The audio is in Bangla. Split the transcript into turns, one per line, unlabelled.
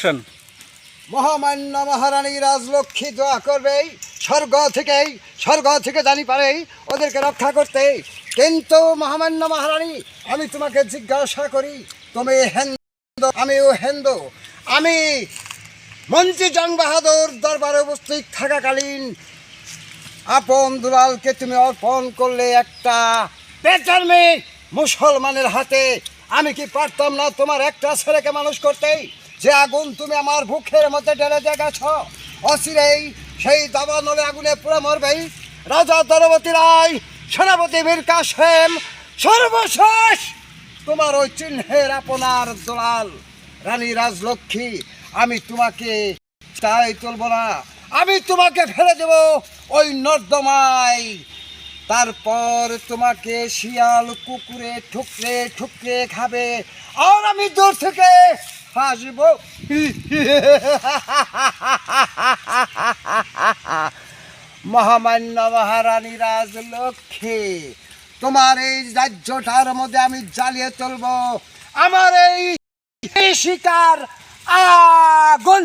অ্যাকশন
মহামান্য মহারানী রাজলক্ষ্মী দোয়া করবে স্বর্গ থেকেই, স্বর্গ থেকে জানি পারে ওদেরকে রক্ষা করতে। কিন্তু মহামান্য মহারানী, আমি তোমাকে জিজ্ঞাসা করি, তুমি হেন্দ, আমিও হেন্দু। আমি মন্ত্রী জং বাহাদুর দরবারে উপস্থিত থাকাকালীন আপন দুলালকে তুমি অর্পণ করলে একটা বেচার মেয়ে মুসলমানের হাতে, আমি কি পারতাম না তোমার একটা ছেলেকে মানুষ করতেই? যে আগুন তুমি আমার বুকের মধ্যে ঢেলে দিয়ে গেছ অচিরেই সেই দাবানলে আগুনে পুরো মরবেই রাজা দরবতী রায়, সেনাপতি বীর কাসেম সর্বশেষ তোমার ওই চিহ্নের আপনার দোলাল রানী রাজলক্ষ্মী, আমি তোমাকে চাই তুলব না, আমি তোমাকে ফেলে দেব ওই নর্দমায়। তারপর তোমাকে শিয়াল কুকুরে ঠুকরে ঠুকরে খাবে, আর আমি দূর থেকে হাসবো। মহামান্য মহারানী রাজলক্ষ্মী, তোমার এই রাজ্যটার মধ্যে আমি জ্বালিয়ে তুলব। আমার এই শিকার আগুন।